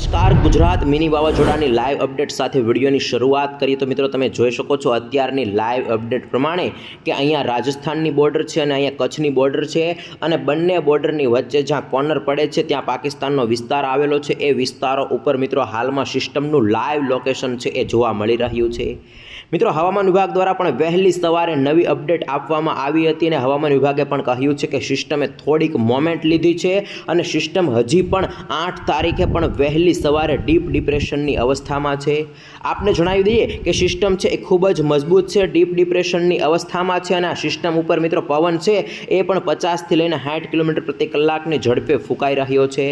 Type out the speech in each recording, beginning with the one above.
નમસ્કાર. ગુજરાત મિની વાવાઝોડાની live update સાથે વિડીયોની શરૂઆત કરીએ તો મિત્રો તમે જોઈ શકો છો અત્યારની લાઈવ અપડેટ પ્રમાણે કે અહીંયા રાજસ્થાનની બોર્ડર છે અને અહીંયા કચ્છની બોર્ડર છે અને બંને બોર્ડરની વચ્ચે જ્યાં કોર્નર પડે છે ત્યાં પાકિસ્તાનનો વિસ્તાર આવેલો છે. એ વિસ્તારો ઉપર મિત્રો હાલમાં સિસ્ટમનું લાઈવ લોકેશન છે એ જોવા મળી રહ્યું છે. મિત્રો, હવામાન વિભાગ દ્વારા પણ વહેલી સવારે નવી અપડેટ આપવામાં આવી હતી અને હવામાન વિભાગે પણ કહ્યું છે કે સિસ્ટમે થોડીક મોમેન્ટ લીધી છે અને સિસ્ટમ હજી પણ આઠ તારીખે પણ વહેલી સવારે ડીપ ડિપ્રેશનની અવસ્થામાં છે. આપને જણાવી દઈએ કે સિસ્ટમ છે એ ખૂબ જ મજબૂત છે, ડીપ ડિપ્રેશનની અવસ્થામાં છે અને આ સિસ્ટમ ઉપર મિત્રો પવન છે એ પણ પચાસથી લઈને સાઠ કિલોમીટર પ્રતિ કલાકની ઝડપે ફૂંકાઈ રહ્યો છે.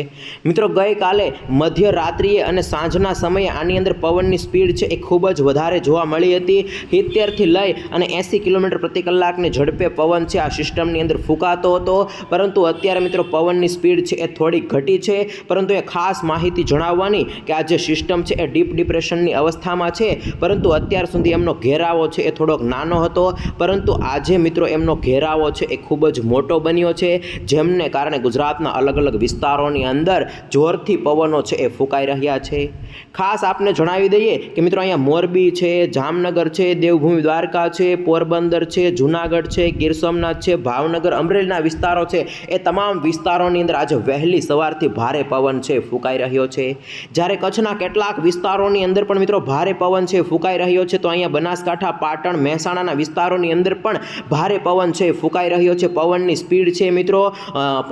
મિત્રો, ગઈકાલે મધ્ય રાત્રિએ અને સાંજના સમયે આની અંદર પવનની સ્પીડ છે એ ખૂબ જ વધારે જોવા મળી હતી સિત્તેરથી લઈ અને એંસી કિલોમીટર પ્રતિ કલાકની ઝડપે પવન છે. આ સિસ્ટમની અંદર ફૂંકાતો હતો, પરંતુ અત્યારે મિત્રો પવનની સ્પીડ છે એ થોડી ઘટી છે. પરંતુ એ ખાસ માહિતી જણાવવાની કે આ જે સિસ્ટમ છે એ ડીપ ડિપ્રેશનની અવસ્થામાં છે. પરંતુ અત્યાર સુધી એમનો ઘેરાવો છે એ થોડોક નાનો હતો. પરંતુ આજે મિત્રો એમનો ઘેરાવો છે એ ખૂબ જ મોટો બન્યો છે, જેમને કારણે ગુજરાતના અલગ અલગ વિસ્તારોની અંદર જોરથી પવનો છે એ ફૂંકાઈ રહ્યા છે. ખાસ આપને જણાવી દઈએ કે મિત્રો અહીંયા મોરબી છે, જામનગર છે, દેવભૂમિ દ્વારકા છે, પોરબંદર છે, જુનાગઢ છે, ગીર સોમનાથ છે, ભાવનગર, અમરેલીના વિસ્તારો છે. એ તમામ વિસ્તારોની અંદર આજે વહેલી સવારથી ભારે પવન છે, ફૂંકાઈ રહ્યો છે. જ્યારે કચ્છના કેટલાક વિસ્તારોની અંદર પણ મિત્રો ભારે પવન છે, ફૂંકાઈ રહ્યો છે. તો અહીંયા બનાસકાંઠા, પાટણ, મહેસાણાના વિસ્તારોની અંદર પણ ભારે પવન છે, ફૂંકાઈ રહ્યો છે. પવનની સ્પીડ છે મિત્રો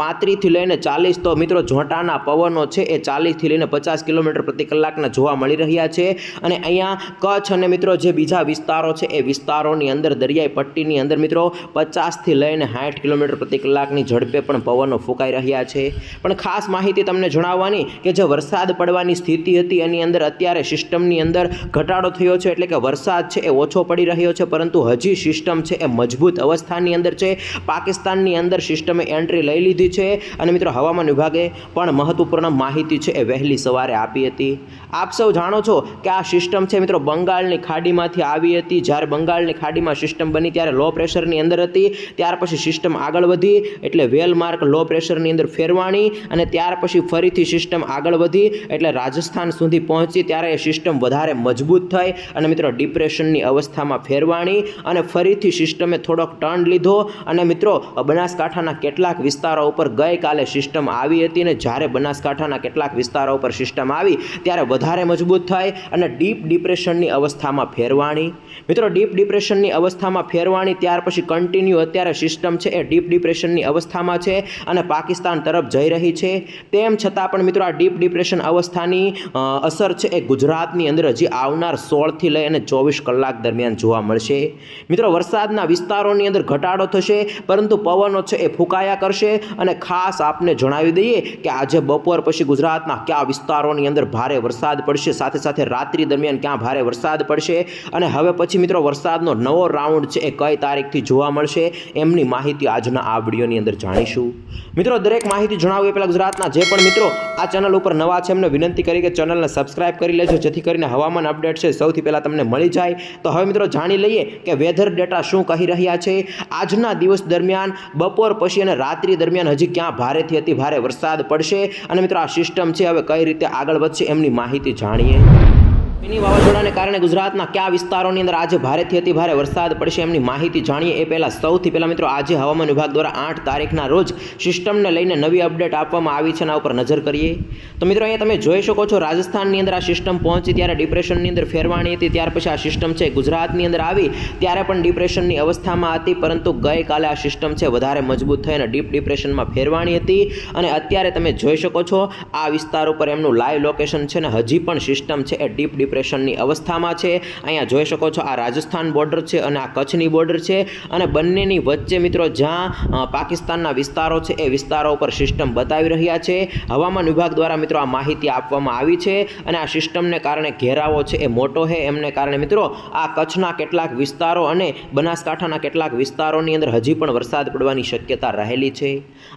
પાંત્રીસથી લઈને ચાલીસ તો મિત્રો જોટાના પવનો છે. એ ચાલીસથી લઈને પચાસ કિલોમીટર પ્રતિ કલાકના જોવા મળી રહ્યા છે. અને અહીંયા કચ્છ અને મિત્રો જે બીજા વિસ્તારો છે એ વિસ્તારોની અંદર દરિયાઈ પટ્ટીની અંદર મિત્રો પચાસથી લઈને સાઠ કિલોમીટર પ્રતિ કલાકની ઝડપે પણ પવનો ફૂંકાઈ રહ્યા છે. પણ ખાસ માહિતી તમને જણાવવાની કે જે વરસાદ પડવાની સ્થિતિ હતી એની અંદર અત્યારે સિસ્ટમની અંદર ઘટાડો થયો છે એટલે કે વરસાદ છે એ ઓછો પડી રહ્યો છે, પરંતુ હજી સિસ્ટમ છે એ મજબૂત અવસ્થાની અંદર છે. પાકિસ્તાનની અંદર સિસ્ટમે એન્ટ્રી લઈ લીધી છે અને મિત્રો હવામાન વિભાગે પણ મહત્વપૂર્ણ માહિતી છે એ વહેલી સવારે આપી હતી. આપ સૌ જાણો છો કે આ સિસ્ટમ છે મિત્રો બંગાળની ખાડીમાંથી આવી હતી. જ્યારે બંગાળની ખાડીમાં સિસ્ટમ બની ત્યારે લો પ્રેશરની અંદર હતી. ત્યાર પછી સિસ્ટમ આગળ વધી એટલે વેલમાર્ક લો પ્રેશરની અંદર ફેરવાણી અને ત્યાર પછી ફરીથી સિસ્ટમ આગળ વધી એટલે રાજસ્થાન સુધી પહોંચી ત્યારે એ સિસ્ટમ વધારે મજબૂત થઈ અને મિત્રો ડિપ્રેશનની અવસ્થામાં ફેરવાણી અને ફરીથી સિસ્ટમે થોડોક ટર્ન લીધો અને મિત્રો બનાસકાંઠાના કેટલાક વિસ્તારો ઉપર ગઈકાલે સિસ્ટમ આવી હતી અને જ્યારે બનાસકાંઠાના કેટલાક વિસ્તારો ઉપર સિસ્ટમ આવી ત્યારે વધારે મજબૂત થઈ અને ડીપ ડિપ્રેશનની અવસ્થામાં ફેરવાણી. મિત્રો, ડીપ ડિપ્રેશનની અવસ્થામાં ફેરવાણી, ત્યાર પછી કન્ટિન્યુ અત્યારે સિસ્ટમ છે એ ડીપ ડિપ્રેશનની અવસ્થામાં છે અને પાકિસ્તાન તરફ જઈ રહી છે. તેમ છતાં પણ મિત્રો, આ ડીપ ડિપ્રેશન અવસ્થાની અસર છે એ ગુજરાતની અંદર હજી આવનાર સોળથી લઈ અને ચોવીસ કલાક દરમિયાન જોવા મળશે. મિત્રો, વરસાદના વિસ્તારોની અંદર ઘટાડો થશે, પરંતુ પવનો છે એ ફૂંકાયા કરશે અને ખાસ આપને જણાવી દઈએ કે આજે બપોર પછી ગુજરાતના કયા વિસ્તારોની અંદર ભારે વરસાદ પડશે, સાથે સાથે રાત્રિ દરમિયાન ક્યાં ભારે વરસાદ પડશે અને હવે પછી મિત્રો વરસાદનો નવો રાઉન્ડ છે એ કઈ તારીખથી જોવા મળશે એમની માહિતી આજના આ વિડીયોની અંદર જાણીશું. મિત્રો, દરેક માહિતી જણાવું એ પહેલાં ગુજરાતના જે પણ મિત્રો આ ચેનલ ઉપર નવા છે, એમને વિનંતી કરી કે ચેનલને સબસ્ક્રાઇબ કરી લેજો, જેથી કરીને હવામાન અપડેટ છે સૌથી પહેલાં તમને મળી જાય. તો હવે મિત્રો જાણી લઈએ કે વેધર ડેટા શું કહી રહ્યા છે. આજના દિવસ દરમિયાન, બપોર પછી અને રાત્રિ દરમિયાન હજી ક્યાં ભારેથી અતિ ભારે વરસાદ પડશે અને મિત્રો આ સિસ્ટમ છે, હવે કઈ રીતે આગળ વધશે એમની માહિતી જાણીએ. મિની વાવાઝોડાને કારણે ગુજરાતના કયા વિસ્તારોની અંદર આજે ભારેથી અતિ ભારે વરસાદ પડશે એમની માહિતી જાણીએ. એ પહેલાં સૌથી પહેલાં મિત્રો, આજે હવામાન વિભાગ દ્વારા આઠ તારીખના રોજ સિસ્ટમને લઈને નવી અપડેટ આપવામાં આવી છે એના ઉપર નજર કરીએ. તો મિત્રો, અહીંયા તમે જોઈ શકો છો, રાજસ્થાનની અંદર આ સિસ્ટમ પહોંચી ત્યારે ડિપ્રેશનની અંદર ફેરવાણી હતી. ત્યાર પછી આ સિસ્ટમ છે ગુજરાતની અંદર આવી. ત્યારે પણ ડિપ્રેશનની અવસ્થામાં હતી, પરંતુ ગઈકાલે આ સિસ્ટમ છે વધારે મજબૂત થઈ અને ડીપ ડિપ્રેશનમાં ફેરવાણી હતી. અને અત્યારે તમે જોઈ શકો છો, આ વિસ્તાર ઉપર એમનું લાઈવ લોકેશન છે ને હજી પણ સિસ્ટમ છે એ ડીપ ડિપ્રેશનની અવસ્થામાં છે. અહીંયા જોઈ શકો છો આ રાજસ્થાન બોર્ડર છે અને આ કચ્છની બોર્ડર છે અને બંનેની વચ્ચે મિત્રો જ્યાં પાકિસ્તાનના વિસ્તારો છે એ વિસ્તારો ઉપર સિસ્ટમ બતાવી રહ્યા છે. હવામાન વિભાગ દ્વારા મિત્રો આ માહિતી આપવામાં આવી છે અને આ સિસ્ટમને કારણે ઘેરાવો છે એ મોટો છે. એમને કારણે મિત્રો આ કચ્છના કેટલાક વિસ્તારો અને બનાસકાંઠાના કેટલાક વિસ્તારોની અંદર હજી પણ વરસાદ પડવાની શક્યતા રહેલી છે.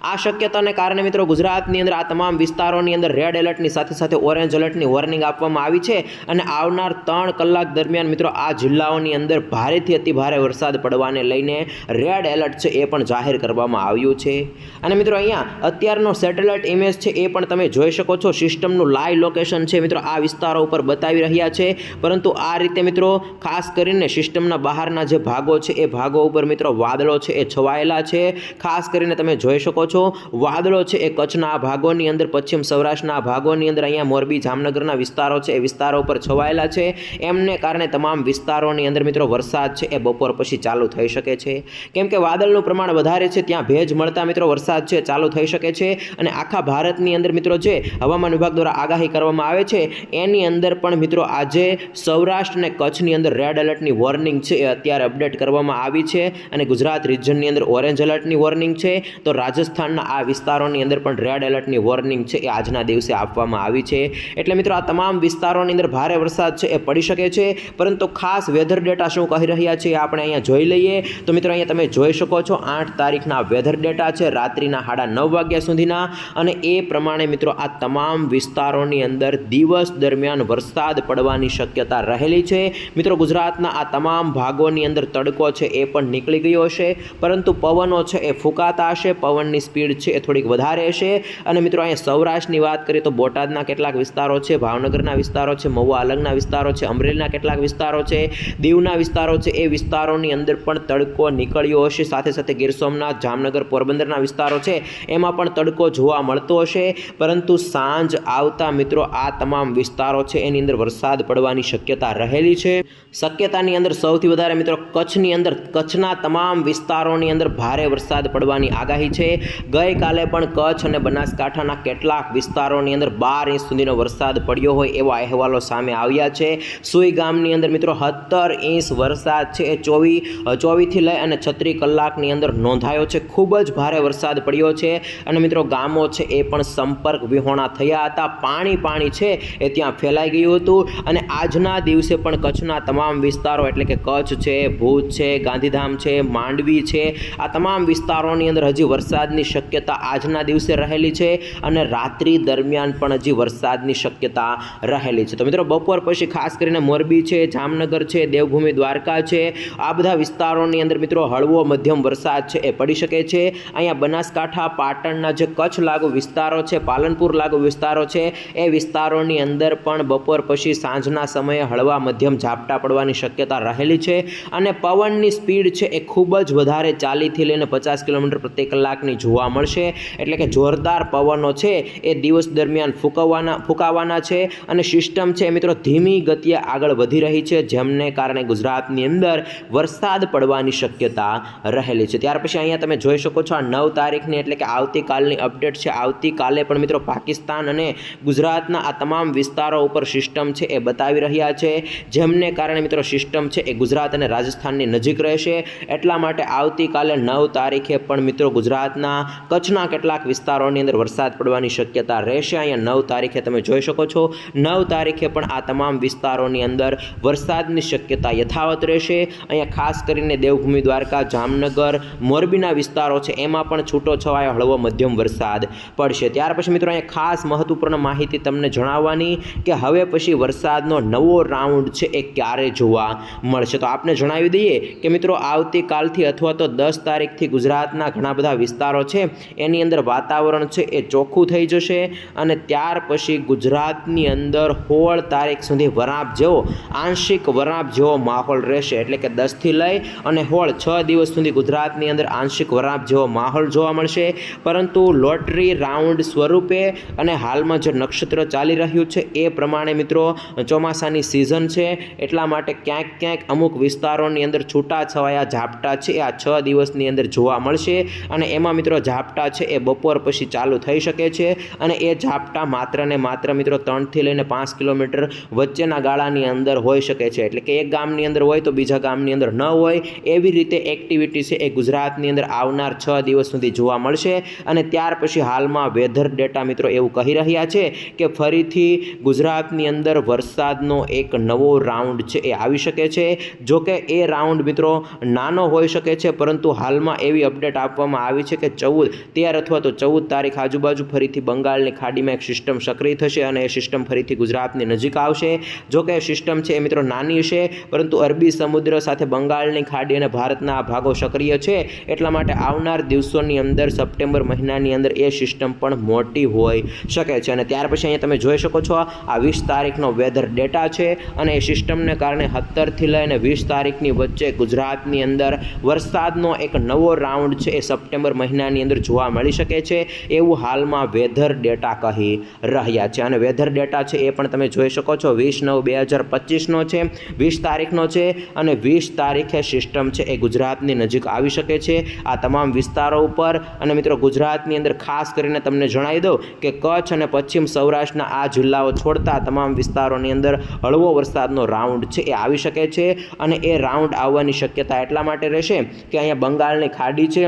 આ શક્યતાને કારણે મિત્રો ગુજરાતની અંદર આ તમામ વિસ્તારોની અંદર રેડ એલર્ટની સાથે સાથે ઓરેન્જ એલર્ટની વોર્નિંગ આપવામાં આવી છે અને અને આવનાર ત્રણ કલાક દરમિયાન મિત્રો આ જિલ્લાઓની અંદર ભારેથી અતિ ભારે વરસાદ પડવાને લઈને રેડ એલર્ટ છે એ પણ જાહેર કરવામાં આવ્યું છે. અને મિત્રો અહીંયા અત્યારનો સેટેલાઇટ ઇમેજ છે એ પણ તમે જોઈ શકો છો. સિસ્ટમનું લાઈવ લોકેશન છે મિત્રો, આ વિસ્તારો ઉપર બતાવી રહ્યા છે. પરંતુ આ રીતે મિત્રો, ખાસ કરીને સિસ્ટમના બહારના જે ભાગો છે, એ ભાગો ઉપર મિત્રો વાદળો છે એ છવાયેલા છે. ખાસ કરીને તમે જોઈ શકો છો, વાદળો છે એ કચ્છના ભાગોની અંદર, પશ્ચિમ સૌરાષ્ટ્રના ભાગોની અંદર અહીંયા મોરબી, જામનગરના વિસ્તારો છે, એ વિસ્તારો ઉપર છવાયેલા છે. એમને કારણે તમામ વિસ્તારોની અંદર મિત્રો વરસાદ છે એ બપોર પછી ચાલુ થઈ શકે છે. કેમ કે વાદળનું પ્રમાણ વધારે છે ત્યાં ભેજ મળતા મિત્રો વરસાદ છે ચાલુ થઈ શકે છે અને આખા ભારતની અંદર મિત્રો જે હવામાન વિભાગ દ્વારા આગાહી કરવામાં આવે છે એની અંદર પણ મિત્રો આજે સૌરાષ્ટ્ર અને કચ્છની અંદર રેડ એલર્ટની વોર્નિંગ છે એ અત્યારે અપડેટ કરવામાં આવી છે અને ગુજરાત રિજનની અંદર ઓરેન્જ એલર્ટની વોર્નિંગ છે. તો રાજસ્થાનના આ વિસ્તારોની અંદર પણ રેડ એલર્ટની વોર્નિંગ છે એ આજના દિવસે આપવામાં આવી છે. એટલે મિત્રો આ તમામ વિસ્તારોની અંદર ભારે વરસાદ છે એ પડી શકે છે. પરંતુ ખાસ વેધર ડેટા શું કહી રહ્યા છે આપણે અહીંયા જોઈ લઈએ. તો મિત્રો અહીંયા તમે જોઈ શકો છો આઠ તારીખના વેધર ડેટા છે રાત્રિના સાડા નવ વાગ્યા સુધીના. અને એ પ્રમાણે મિત્રો આ તમામ વિસ્તારોની અંદર દિવસ દરમિયાન વરસાદ પડવાની શક્યતા રહેલી છે. મિત્રો ગુજરાતના આ તમામ ભાગોની અંદર તડકો છે એ પણ નીકળી ગયો હશે. પરંતુ પવનો છે એ ફૂંકાતા હશે. પવનની સ્પીડ છે એ થોડીક વધારે હશે. અને મિત્રો અહીંયા સૌરાષ્ટ્રની વાત કરીએ તો બોટાદના કેટલાક વિસ્તારો છે, ભાવનગરના વિસ્તારો છે, મહુવા અલંગના વિસ્તારો છે, અમરેલીના કેટલાક વિસ્તારો છે, દીવના વિસ્તારો છે, એ વિસ્તારોની અંદર પણ તડકો નીકળ્યો હશે. સાથે સાથે ગીર સોમનાથ, જામનગર, પોરબંદરના વિસ્તારો છે, એમાં પણ તડકો જોવા મળતો હશે. પરંતુ સાંજ આવતા મિત્રો, આ તમામ વિસ્તારો છે, એની અંદર વરસાદ પડવાની શક્યતા રહેલી છે. શક્યતાની અંદર સૌથી વધારે મિત્રો, કચ્છની અંદર, કચ્છના તમામ વિસ્તારોની અંદર ભારે વરસાદ પડવાની આગાહી છે. ગઈકાલે પણ કચ્છ અને બનાસકાંઠાના કેટલાક વિસ્તારોની અંદર બાર ઇંચ સુધીનો વરસાદ પડ્યો હોય એવા અહેવાલો સામે આવ્યા છે. સુઈ ગામની અંદર મિત્રો સત્તર ઇંચ વરસાદ છે. એ ચોવીસ ચોવીસથી લઈ અને છત્રીસ કલાકની અંદર નોંધાયો છે. ખૂબ જ ભારે વરસાદ પડ્યો છે. અને મિત્રો ગામો છે એ પણ સંપર્ક વિહોણા થયા હતા. પાણી પાણી છે એ ત્યાં ફેલાઈ ગયું હતું. અને આજના દિવસે પણ કચ્છના તમામ વિસ્તારો એટલે કે કચ્છ છે, ભુજ છે, ગાંધીધામ છે, માંડવી છે, આ તમામ વિસ્તારોની અંદર હજી વરસાદની શક્યતા આજના દિવસે રહેલી છે. અને રાત્રિ દરમિયાન પણ હજી વરસાદની શક્યતા રહેલી છે. તો મિત્રો બપોર પછી ખાસ કરીને મોરબી છે, જામનગર છે, દેવભૂમિ દ્વારકા છે. આ બધા વિસ્તારોની અંદર મિત્રો હળવો મધ્યમ વરસાદ છે, એ પડી શકે છે. અહીંયા બનાસકાંઠા, પાટણના જે કચ્છ લાગુ વિસ્તારો છે, પાલનપુર લાગુ વિસ્તારો છે, એ વિસ્તારોની અંદર પણ બપોર પછી સાંજના સમયે હળવા મધ્યમ ઝાપટા પડવાની શક્યતા રહેલી છે અને પવનની સ્પીડ છે એ ખૂબ જ વધારે ચાલીથી લઈને પચાસ કિલોમીટર પ્રતિ કલાકની જોવા મળશે. એટલે કે જોરદાર પવનો છે એ દિવસ દરમિયાન ફૂંકવાના, ફૂંકાવાના છે અને સિસ્ટમ છે એ ધીમી ગતિએ આગળ વધી રહી છે, જેમને કારણે ગુજરાતની અંદર વરસાદ પડવાની શક્યતા રહેલી છે. ત્યાર પછી અહીંયા તમે જોઈ શકો છો આ નવ તારીખની એટલે કે આવતીકાલની અપડેટ છે. આવતીકાલે પણ મિત્રો પાકિસ્તાન અને ગુજરાતના આ તમામ વિસ્તારો ઉપર સિસ્ટમ છે એ બતાવી રહ્યા છે. જેમને કારણે મિત્રો સિસ્ટમ છે એ ગુજરાત અને રાજસ્થાનની નજીક રહેશે. એટલા માટે આવતીકાલે નવ તારીખે પણ મિત્રો ગુજરાતના કચ્છના કેટલાક વિસ્તારોની અંદર વરસાદ પડવાની શક્યતા રહેશે. અહીંયા નવ તારીખે તમે જોઈ શકો છો. નવ તારીખે પણ આ તમામ વિસ્તારોની અંદર વરસાદની શક્યતા યથાવત રહેશે. અહીંયા ખાસ કરીને દેવભૂમિ દ્વારકા, જામનગર, મોરબીના વિસ્તારો છે. એમાં પણ છૂટો છવાયો હળવો મધ્યમ વરસાદ પડશે. ત્યાર પછી મિત્રો અહીંયા ખાસ મહત્વપૂર્ણ માહિતી તમને જણાવવાની કે હવે પછી વરસાદનો નવો રાઉન્ડ છે એ ક્યારે જોવા મળશે. તો આપને જણાવી દઈએ કે મિત્રો આવતીકાલથી અથવા તો દસ તારીખથી ગુજરાતના ઘણા બધા વિસ્તારો છે, એની અંદર વાતાવરણ છે એ ચોખ્ખું થઈ જશે અને ત્યાર પછી ગુજરાતની અંદર સોળ તારીખ સુધી વરાપ જેવો આંશિક વરાપ જેવો માહોલ રહેશે. એટલે કે દસથી લઈ અને હોળ છ દિવસ સુધી ગુજરાતની અંદર આંશિક વરાપ જેવો માહોલ જોવા મળશે. પરંતુ લોટરી રાઉન્ડ સ્વરૂપે અને હાલમાં જે નક્ષત્ર ચાલી રહ્યું છે એ પ્રમાણે મિત્રો ચોમાસાની સિઝન છે. એટલા માટે ક્યાંક ક્યાંક અમુક વિસ્તારોની અંદર છૂટા છવાયા ઝાપટા છે. આ છ દિવસની અંદર જોવા મળશે અને એમાં મિત્રો ઝાપટા છે એ બપોર પછી ચાલુ થઈ શકે છે. અને એ ઝાપટા માત્ર ને માત્ર મિત્રો ત્રણથી લઈને પાંચ કિલોમીટર વચ્ચેના ગાળાની અંદર હોઈ શકે છે. એટલે કે એક ગામની અંદર હોય તો બીજા ગામની અંદર ન હોય, એવી રીતે એક્ટિવિટી છે એ ગુજરાતની અંદર આવનાર છ દિવસ સુધી જોવા મળશે. અને ત્યાર પછી હાલમાં વેધર ડેટા મિત્રો એવું કહી રહ્યા છે કે ફરીથી ગુજરાતની અંદર વરસાદનો એક નવો રાઉન્ડ છે એ આવી શકે છે. જો કે એ રાઉન્ડ મિત્રો નાનો હોઈ શકે છે, પરંતુ હાલમાં એવી અપડેટ આપવામાં આવી છે કે ચૌદ તેર અથવા તો ચૌદ તારીખ આજુબાજુ ફરીથી બંગાળની ખાડીમાં એક સિસ્ટમ સક્રિય થશે અને એ સિસ્ટમ ફરીથી ગુજરાતની નજીક આવશે. આવશે. જો કે સિસ્ટમ છે એ મિત્રો નાની છે, પરંતુ અરબી સમુદ્ર સાથે બંગાળની ખાડી અને ભારતના આ ભાગો સક્રિય છે. એટલા માટે આવનાર દિવસોની અંદર સપ્ટેમ્બર મહિનાની અંદર એ સિસ્ટમ પણ મોટી હોઈ શકે છે. અને ત્યાર પછી અહીંયા તમે જોઈ શકો છો, આ વીસ તારીખનો વેધર ડેટા છે અને એ સિસ્ટમને કારણે સત્તરથી લઈને વીસ તારીખની વચ્ચે ગુજરાતની અંદર વરસાદનો એક નવો રાઉન્ડ છે એ સપ્ટેમ્બર મહિનાની અંદર જોવા મળી શકે છે. એવું હાલમાં વેધર ડેટા કહી રહ્યા છે. અને વેધર ડેટા છે એ પણ તમે જોઈ શકો છો, વીસ નવ બે હજાર પચીસનો છે, વીસ તારીખનો છે અને વીસ તારીખે સિસ્ટમ છે એ ગુજરાતની નજીક આવી શકે છે. આ તમામ વિસ્તારો ઉપર અને મિત્રો ગુજરાતની અંદર ખાસ કરીને તમને જણાવી દઉં કે કચ્છ અને પશ્ચિમ સૌરાષ્ટ્રના આ જિલ્લાઓ છોડતા તમામ વિસ્તારોની અંદર હળવો વરસાદનો રાઉન્ડ છે એ આવી શકે છે અને એ રાઉન્ડ આવવાની શક્યતા એટલા માટે રહેશે કે અહીંયા બંગાળની ખાડી છે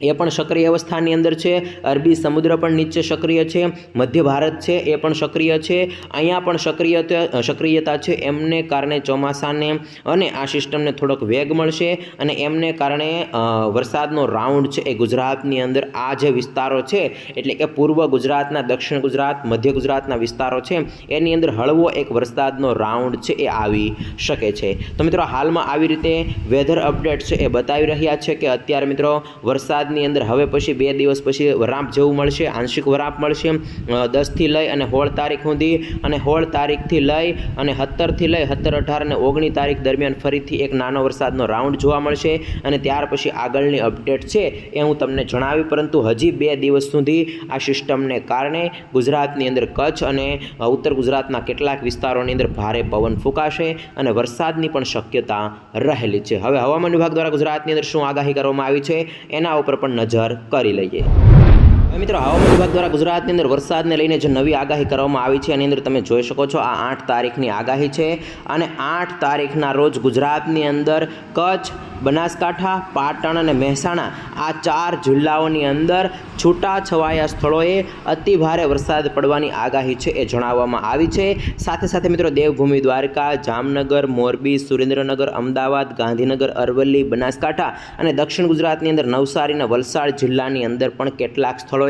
એ પણ સક્રિય અવસ્થાની અંદર છે. અરબી સમુદ્ર પણ નીચે સક્રિય છે. મધ્ય ભારત છે, એ પણ સક્રિય છે. અહીંયા પણ સક્રિયતા સક્રિયતા છે. એમને કારણે ચોમાસાને અને આ સિસ્ટમને થોડોક વેગ મળશે અને એમને કારણે વરસાદનો રાઉન્ડ છે એ ગુજરાતની અંદર. આ જે વિસ્તારો છે, એટલે કે પૂર્વ ગુજરાતના, દક્ષિણ ગુજરાત, મધ્ય ગુજરાતના વિસ્તારો છે, એની અંદર હળવો એક વરસાદનો રાઉન્ડ છે એ આવી શકે છે. તો મિત્રો, હાલમાં આવી રીતે વેધર અપડેટ છે એ બતાવી રહ્યા છે કે અત્યારે મિત્રો વરસાદની અંદર હવે પછી બે દિવસ પછી વરાપ જેવું મળશે, આંશિક વરાપ મળશે. દસથી લઈ અને સોળ તારીખ સુધી અને સોળ તારીખથી લઈ અને સત્તરથી લઈ, સત્તર, અઢાર અને ઓગણીસ તારીખ દરમિયાન ફરીથી એક નાનો વરસાદનો રાઉન્ડ જોવા મળશે અને ત્યાર પછી આગળની અપડેટ છે એ હું તમને જણાવી, પરંતુ હજી બે દિવસ સુધી આ સિસ્ટમને કારણે ગુજરાતની અંદર કચ્છ અને ઉત્તર ગુજરાતના કેટલાક વિસ્તારોની અંદર ભારે પવન ફૂંકાશે અને વરસાદની પણ શક્યતા રહેલી છે. હવે હવામાન વિભાગ દ્વારા ગુજરાતની અંદર શું આગાહી કરવામાં આવી છે? એના ઉપર પણ નજર કરી લઈએ. મિત્રો, હવામાન વિભાગ દ્વારા ગુજરાતની અંદર વરસાદને લઈને જે નવી આગાહી કરવામાં આવી છે, એની અંદર તમે જોઈ શકો છો, આ આઠ તારીખની આગાહી છે અને આઠ તારીખના રોજ ગુજરાતની અંદર કચ્છ, બનાસકાંઠા, પાટણ અને મહેસાણા આ ચાર જિલ્લાઓની અંદર છૂટાછવાયા સ્થળોએ અતિ ભારે વરસાદ પડવાની આગાહી છે એ જણાવવામાં આવી છે. સાથે સાથે મિત્રો, દેવભૂમિ, દ્વારકા, જામનગર, મોરબી, સુરેન્દ્રનગર, અમદાવાદ, ગાંધીનગર, અરવલ્લી, બનાસકાંઠા અને દક્ષિણ ગુજરાતની અંદર નવસારી અને વલસાડ જિલ્લાની અંદર પણ કેટલાક સ્થળોએ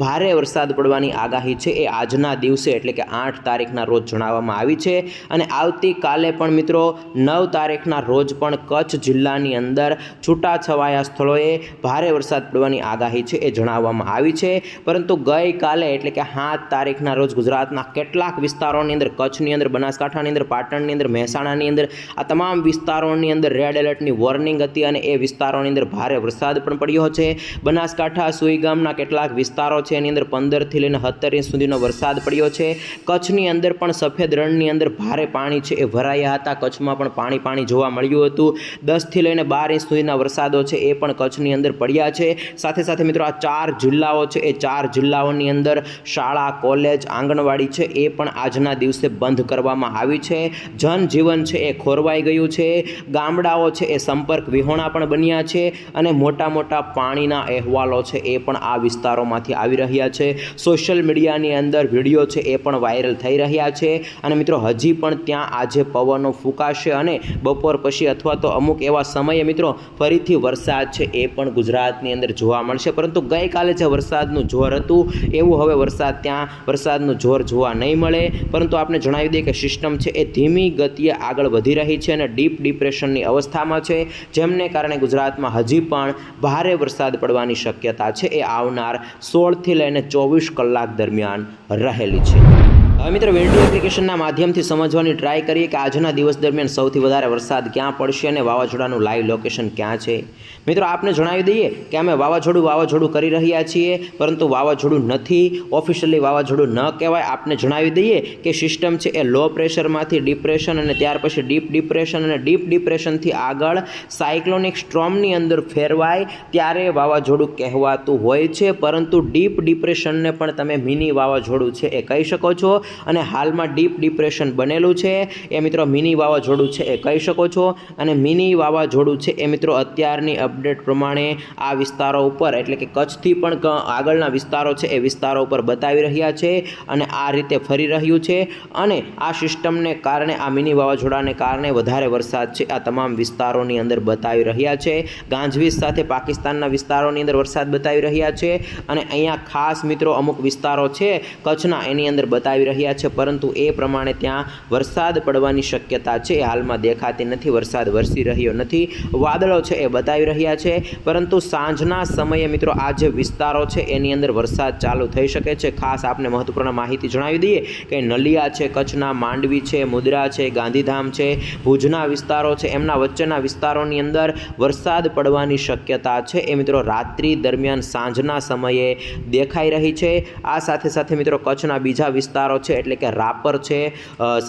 ભારે વરસાદ પડવાની આગાહી છે. એ આજના દિવસે એટલે કે આઠ તારીખના રોજ જણાવવામાં આવી છે. અને આવતીકાલે પણ મિત્રો નવ તારીખના રોજ પણ કચ્છ જિલ્લાની અંદર છૂટાછવાયા સ્થળોએ ભારે વરસાદ પડવાની આગાહી છે એ જણાવવામાં આવી છે. પરંતુ ગઈકાલે એટલે કે સાત તારીખના રોજ ગુજરાતના કેટલાક વિસ્તારોની અંદર, કચ્છની અંદર, બનાસકાંઠાની અંદર, પાટણની અંદર, મહેસાણાની અંદર, આ તમામ વિસ્તારોની અંદર રેડ એલર્ટની વોર્નિંગ હતી અને એ વિસ્તારોની અંદર ભારે વરસાદ પણ પડ્યો છે. બનાસકાંઠા, સુઈગામના કેટલાક વિસ્તારો છે, એની અંદર પંદરથી લઈને સત્તર ઇંચ સુધીનો વરસાદ પડ્યો છે. કચ્છની અંદર પણ સફેદ રણની અંદર ભારે પાણી છે એ ભરાયા હતા. કચ્છમાં પણ પાણી પાણી જોવા મળ્યું હતું. દસથી લઈને બાર ઇંચ સુધીના વરસાદો છે એ પણ કચ્છની અંદર પડ્યા છે. સાથે સાથે મિત્રો આ ચાર જિલ્લાઓ છે, એ ચાર જિલ્લાઓની અંદર શાળા, કોલેજ, આંગણવાડી છે એ પણ આજના દિવસે બંધ કરવામાં આવી છે. જનજીવન છે એ ખોરવાઈ ગયું છે. ગામડાઓ છે એ સંપર્ક વિહોણા પણ બન્યા છે અને મોટા મોટા પાણીના અહેવાલો છે એ પણ આ વિસ્તારોમાંથી આવી રહ્યા છે. સોશિયલ મીડિયાની અંદર વીડિયો છે એ પણ વાયરલ થઈ રહ્યા છે. અને મિત્રો, હજી પણ ત્યાં આજે પવનો ફૂંકાશે અને બપોર પછી અથવા તો અમુક એવા સમયે મિત્રો, ફરીથી વરસાદ છે એ પણ ગુજરાતની અંદર જોવા મળશે. પરંતુ ગઈકાલે જે વરસાદનું જોર હતું, એવું હવે વરસાદ ત્યાં વરસાદનું જોર જોવા નહીં મળે. પરંતુ આપણે જણાવી દઈએ કે સિસ્ટમ છે એ ધીમી ગતિએ આગળ વધી રહી છે અને ડીપ ડિપ્રેશનની અવસ્થામાં છે. જેમને કારણે ગુજરાતમાં હજી પણ ભારે વરસાદ પડવાની શક્યતા છે. એ આવનાર સોળથી લઈને ચોવીસ કલાક દરમિયાન રહેલી છે. હવે મિત્રો વીડિયો એપ્લિકેશનના માધ્યમથી સમજવાની ટ્રાય કરીએ કે આજના દિવસ દરમિયાન સૌથી વધારે વરસાદ ક્યાં પડશે અને વાવાઝોડાનું લાઈવ લોકેશન ક્યાં છે? મિત્રો, આપને જણાવી દઈએ કે અમે વાવાઝોડું વાવાઝોડું કરી રહ્યા છીએ, પરંતુ વાવાઝોડું નથી. ઓફિશિયલી વાવાઝોડું ન કહેવાય. આપને જણાવી દઈએ કે સિસ્ટમ છે એ લો પ્રેશરમાંથી ડિપ્રેશન અને ત્યાર પછી ડીપ ડિપ્રેશન અને ડીપ ડિપ્રેશનથી આગળ સાયક્લોનિક સ્ટ્રોમની અંદર ફેરવાય ત્યારે વાવાઝોડું કહેવાતું હોય છે. પરંતુ ડીપ ડિપ્રેશનને પણ તમે મિની વાવાઝોડું છે એ કહી શકો છો. અને હાલમાં ડીપ ડિપ્રેશન બનેલું છે. એ મિત્રો મિની વાવાઝોડું છે એ કહી શકો છો. અને મિની વાવાઝોડું છે એ મિત્રો અત્યારની અપડેટ પ્રમાણે આ વિસ્તારો ઉપર, એટલે કે કચ્છથી પણ આગળના વિસ્તારો છે એ વિસ્તારો ઉપર બતાવી રહ્યા છે અને આ રીતે ફરી રહ્યું છે. અને આ સિસ્ટમને કારણે, આ મિની વાવાઝોડાને કારણે વધારે વરસાદ છે આ તમામ વિસ્તારોની અંદર બતાવી રહ્યા છે. ગાંજવીજ સાથે પાકિસ્તાનના વિસ્તારોની અંદર વરસાદ બતાવી રહ્યા છે. અને અહીંયા ખાસ મિત્રો અમુક વિસ્તારો છે કચ્છના એની અંદર બતાવી રહ્યા રહ્યા છે, પરંતુ એ પ્રમાણે ત્યાં વરસાદ પડવાની શક્યતા છે. હાલમાં દેખાતી નથી, વરસાદ વરસી રહ્યો નથી. વાદળો છે, એ બતાવી રહ્યા છે. પરંતુ સાંજના સમયે મિત્રો, આ જે વિસ્તારો છે, એની અંદર વરસાદ ચાલુ થઈ શકે છે. ખાસ આપને મહત્વપૂર્ણ માહિતી જણાવી દઈએ કે નલિયા છે, કચ્છના માંડવી છે, મુદ્રા છે, ગાંધીધામ છે, ભુજના વિસ્તારો છે. એમના વચ્ચેના વિસ્તારોની અંદર વરસાદ પડવાની શક્યતા છે. એ મિત્રો, રાત્રિ દરમિયાન સાંજના સમયે દેખાઈ રહી છે. આ સાથે સાથે મિત્રો, કચ્છના બીજા વિસ્તારો છે, એટલે કે રાપર છે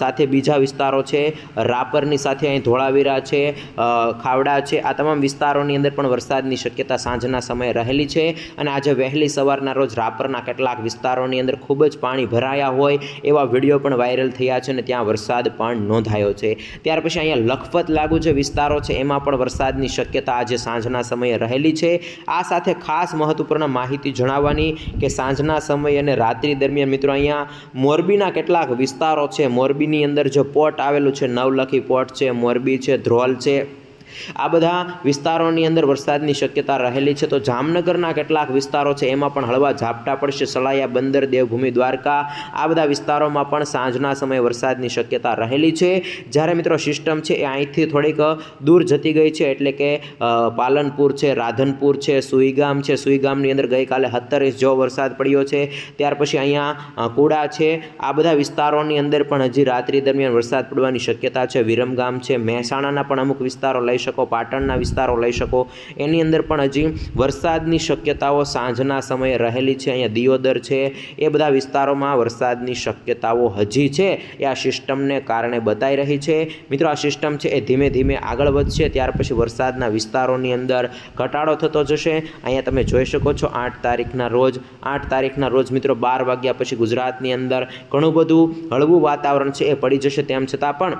સાથે બીજા વિસ્તારો છે રાપરની સાથે અહીં ધોળાવીરા છે ખાવડા છે, આ તમામ વિસ્તારોની અંદર પણ વરસાદની શક્યતા સાંજના સમયે રહેલી છે અને આજે વહેલી સવારના રોજ રાપરના કેટલાક વિસ્તારોની અંદર ખૂબ જ પાણી ભરાયા હોય એવા વીડિયો પણ વાયરલ થયા છે અને ત્યાં વરસાદ પણ નોંધાયો છે. ત્યાર પછી અહીંયા લખપત લાગુ જે વિસ્તારો છે, એમાં પણ વરસાદની શક્યતા આજે સાંજના સમયે રહેલી છે. આ સાથે ખાસ મહત્વપૂર્ણ માહિતી જણાવવાની કે સાંજના સમય અને રાત્રિ દરમિયાન મિત્રો અહીંયા મોરબીના કેટલાક વિસ્તારો છે. મોરબીની અંદર જે પોર્ટ આવેલું છે, નવલખી પોર્ટ છે, મોરબી છે, ધ્રોલ છે. આ બધા વિસ્તારોની અંદર વરસાદની શક્યતા રહેલી છે. તો જામનગરના કેટલાક વિસ્તારો છે, એમાં પણ હળવા ઝાપટા પડશે. સલાયા, બંદર, દેવભૂમિ, દ્વારકા, આ બધા વિસ્તારોમાં પણ સાંજના સમયે વરસાદની શક્યતા રહેલી છે. જ્યારે મિત્રો સિસ્ટમ છે, એ અહીંથી થોડીક દૂર જતી ગઈ છે, એટલે કે પાલનપુર છે, રાધનપુર છે, સુઈગામ છે. સુઈગામની અંદર ગઈકાલે સત્તર ઇંચ જેવો વરસાદ પડ્યો છે. ત્યાર પછી અહીંયા કુડા છે. આ બધા વિસ્તારોની અંદર પણ હજી રાત્રિ દરમિયાન વરસાદ પડવાની શક્યતા છે. વિરમગામ છે, મહેસાણાના પણ અમુક વિસ્તારો લઈ શકો, પાટણના વિસ્તારો લઈ શકો. એની અંદર પણ હજી વરસાદની શક્યતાઓ સાંજના સમયે રહેલી છે. અહીંયા દિયોદર છે. એ બધા વિસ્તારોમાં વરસાદની શક્યતાઓ હજી છે. એ આ સિસ્ટમને કારણે બતાવી રહી છે. મિત્રો, આ સિસ્ટમ છે એ ધીમે ધીમે આગળ વધશે. ત્યાર પછી વરસાદના વિસ્તારોની અંદર ઘટાડો થતો જશે. અહીંયા તમે જોઈ શકો છો, આઠ તારીખના રોજ, આઠ તારીખના રોજ મિત્રો બાર વાગ્યા પછી ગુજરાતની અંદર ઘણું બધું હળવું વાતાવરણ છે એ પડી જશે. તેમ છતાં પણ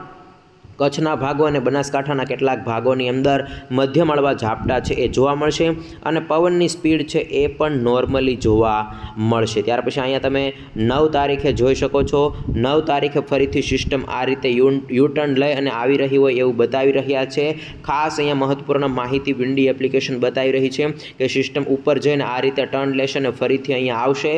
કચ્છના ભાગો અને બનાસકાંઠાના કેટલાક ભાગોની અંદર મધ્યમ હળવા ઝાપટા છે એ જોવા મળશે અને પવનની સ્પીડ છે એ પણ નોર્મલી જોવા મળશે. ત્યાર પછી અહીંયા તમે નવ તારીખે જોઈ શકો છો. નવ તારીખે ફરીથી સિસ્ટમ આ રીતે યુટર્ન લઈ અને આવી રહી હોય એવું બતાવી રહ્યા છે. ખાસ અહીંયા મહત્વપૂર્ણ માહિતી વિન્ડી એપ્લિકેશન બતાવી રહી છે કે સિસ્ટમ ઉપર જઈને આ રીતે ટર્ન લેશે અને ફરીથી અહીંયા આવશે.